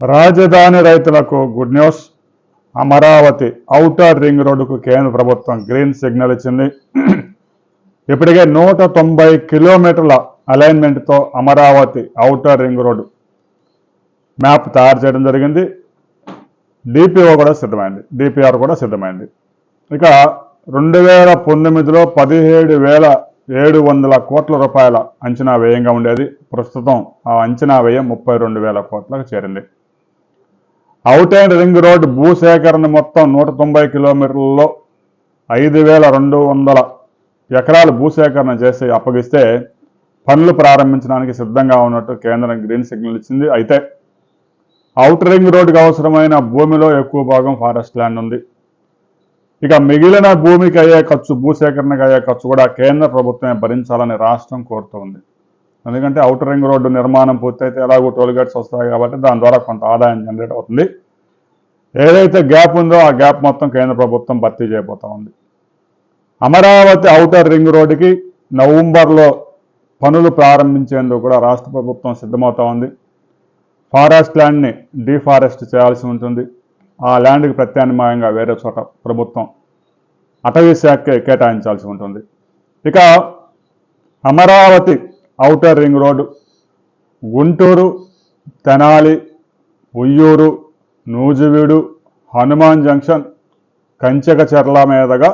రాజధాని రైతులకు good news Amaravati outer ring రోడ్డుకు కేంద్ర ప్రభుత్వం గ్రీన్ సిగ్నల్ ఇచ్చింది. ఇప్పటికే నూట తొంభై కిలోమీటర్ల అలైన్మెంట్తో Amaravati outer ring road. Map తయారు చేయడం జరిగింది. డిపిఓ కూడా సిద్ధమైంది. డిపిఆర్ కూడా సిద్ధమైంది. ఇక రెండు వేల పంతొమ్మిదిలో పదిహేడు వేల ఏడు వందల కోట్ల రూపాయల అంచనా వ్యయంగా ఉండేది. ప్రస్తుతం ఆ అంచనా వ్యయం ముప్పై రెండు వేల కోట్లకు చేరింది. అవుట్ అండ్ రింగ్ రోడ్ భూసేకరణ మొత్తం నూట తొంభై కిలోమీటర్లలో ఐదు వేల రెండు వందల ఎకరాలు భూసేకరణ చేసి అప్పగిస్తే పనులు ప్రారంభించడానికి సిద్ధంగా ఉన్నట్టు కేంద్రం గ్రీన్ సిగ్నల్ ఇచ్చింది. అయితే అవుట్ రింగ్ రోడ్డుకి అవసరమైన భూమిలో ఎక్కువ భాగం ఫారెస్ట్ ల్యాండ్ ఉంది. ఇక మిగిలిన భూమికి అయ్యే ఖర్చు భూసేకరణకు అయ్యే ఖర్చు కూడా కేంద్ర ప్రభుత్వమే భరించాలని రాష్ట్రం కోరుతోంది. ఎందుకంటే అవుటర్ రింగ్ రోడ్డు నిర్మాణం పూర్తయితే ఎలాగో టోల్ గేట్స్ వస్తాయి కాబట్టి దాని ద్వారా కొంత ఆదాయం జనరేట్ అవుతుంది. ఏదైతే గ్యాప్ ఉందో ఆ గ్యాప్ మొత్తం కేంద్ర ప్రభుత్వం భర్తీ చేయబోతా ఉంది. అమరావతి అవుటర్ రింగ్ రోడ్డుకి నవంబర్లో పనులు ప్రారంభించేందుకు కూడా రాష్ట్ర ప్రభుత్వం సిద్ధమవుతా ఉంది. ఫారెస్ట్ ల్యాండ్ని డీఫారెస్ట్ చేయాల్సి ఉంటుంది. ఆ ల్యాండ్కి ప్రత్యామ్నాయంగా వేరే చోట ప్రభుత్వం అటవీ శాఖకే కేటాయించాల్సి ఉంటుంది. ఇక Amaravati outer ring road Guntur Tenali Uyyuru Nuzvid Hanuman junction Kanchikacherla మీదుగా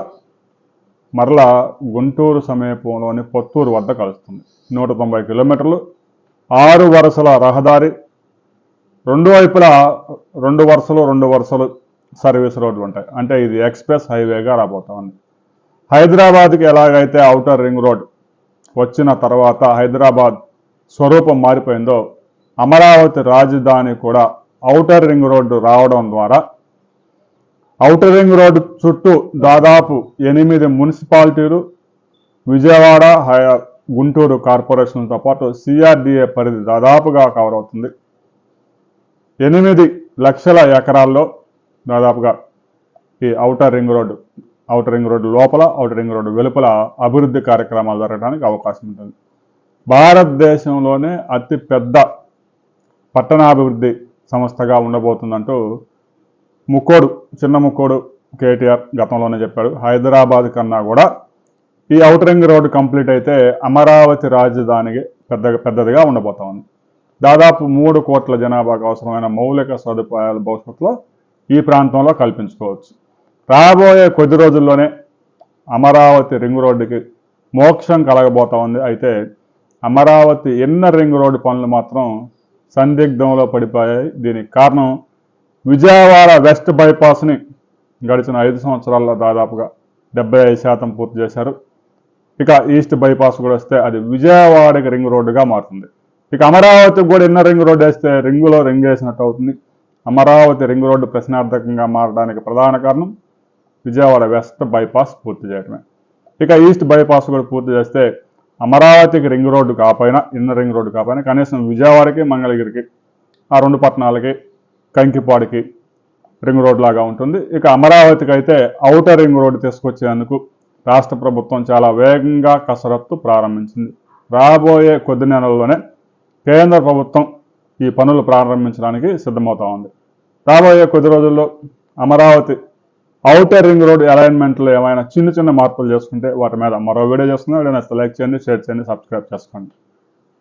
మరలా గుంటూరు సమీపంలోని పొత్తూరు వద్ద కలుస్తుంది. నూట తొంభై కిలోమీటర్లు ఆరు వరుసల రహదారి రెండు వైపులా రెండు వరుసలు రెండు వరుసలు సర్వీస్ రోడ్లు ఉంటాయి. అంటే ఇది ఎక్స్ప్రెస్ హైవేగా రాబోతా ఉంది హైదరాబాద్కి ఎలాగైతే ఔటర్ రింగ్ రోడ్ వచ్చిన తర్వాత హైదరాబాద్ స్వరూపం మారిపోయిందో అమరావతి రాజధాని కూడా ఔటర్ రింగ్ రోడ్డు రావడం ద్వారా ఔటర్ రింగ్ రోడ్డు చుట్టూ దాదాపు ఎనిమిది మున్సిపాలిటీలు విజయవాడ గుంటూరు కార్పొరేషన్తో పాటు సిఆర్డిఏ పరిధి దాదాపుగా కవర్ అవుతుంది. ఎనిమిది లక్షల ఎకరాల్లో దాదాపుగా ఈ outer ring road outer ring road లోపల అవుటర్ రింగ్ రోడ్డు వెలుపల అభివృద్ధి కార్యక్రమాలు జరగడానికి అవకాశం ఉంటుంది. భారతదేశంలోనే అతిపెద్ద పట్టణాభివృద్ధి సంస్థగా ఉండబోతుందంటూ ముక్కోడు చిన్న ముక్కోడు కేటీఆర్ గతంలోనే చెప్పాడు. హైదరాబాద్ కన్నా కూడా ఈ అవుటర్ రింగ్ రోడ్డు కంప్లీట్ అయితే అమరావతి రాజధానికి పెద్ద పెద్దదిగా ఉండబోతా ఉంది. దాదాపు మూడు కోట్ల జనాభాకు అవసరమైన మౌలిక సదుపాయాలు భవిష్యత్తులో ఈ ప్రాంతంలో కల్పించుకోవచ్చు. రాబోయే కొద్ది రోజుల్లోనే అమరావతి రింగ్ రోడ్డుకి మోక్షం కలగబోతా ఉంది. అయితే అమరావతి ఇన్నర్ రింగ్ రోడ్డు పనులు మాత్రం సందిగ్ధంలో పడిపోయాయి. దీనికి కారణం విజయవాడ వెస్ట్ బైపాస్ని గడిచిన ఐదు సంవత్సరాల్లో దాదాపుగా డెబ్బై ఐదు శాతం పూర్తి చేశారు. ఇక ఈస్ట్ బైపాస్ కూడా వస్తే అది విజయవాడకి రింగ్ రోడ్డుగా మారుతుంది. ఇక అమరావతికి కూడా ఇన్నర్ రింగ్ రోడ్డు వేస్తే రింగులో రింగ్ వేసినట్టు అవుతుంది. అమరావతి రింగ్ రోడ్డు ప్రశ్నార్థకంగా మారడానికి ప్రధాన కారణం విజయవాడ వెస్ట్ బైపాస్ పూర్తి చేయడమే. ఇక ఈస్ట్ బైపాస్ కూడా పూర్తి చేస్తే అమరావతికి రింగ్ రోడ్డు కాపోయినా ఇన్నర్ రింగ్ రోడ్డు కాపోయినా కనీసం విజయవాడకి మంగళగిరికి ఆ రెండు పట్టణాలకి కంకిపాడికి రింగ్ రోడ్ లాగా ఉంటుంది. ఇక అమరావతికి అయితే ఔటర్ రింగ్ రోడ్డు తీసుకొచ్చేందుకు రాష్ట్ర ప్రభుత్వం చాలా వేగంగా కసరత్తు ప్రారంభించింది. రాబోయే కొద్ది నెలల్లోనే కేంద్ర ప్రభుత్వం ఈ పనులు ప్రారంభించడానికి సిద్ధమవుతా ఉంది. రాబోయే కొద్ది రోజుల్లో అమరావతి అవుటర్ రింగ్ రోడ్ అలైన్మెంట్లో ఏమైనా చిన్న చిన్న మార్పులు చేసుకుంటే వాటి మీద మరో వీడియో చేస్తున్నాం. వీడియో నచ్చితే లైక్ చేయండి షేర్ చేయండి సబ్స్క్రైబ్ చేసుకోండి.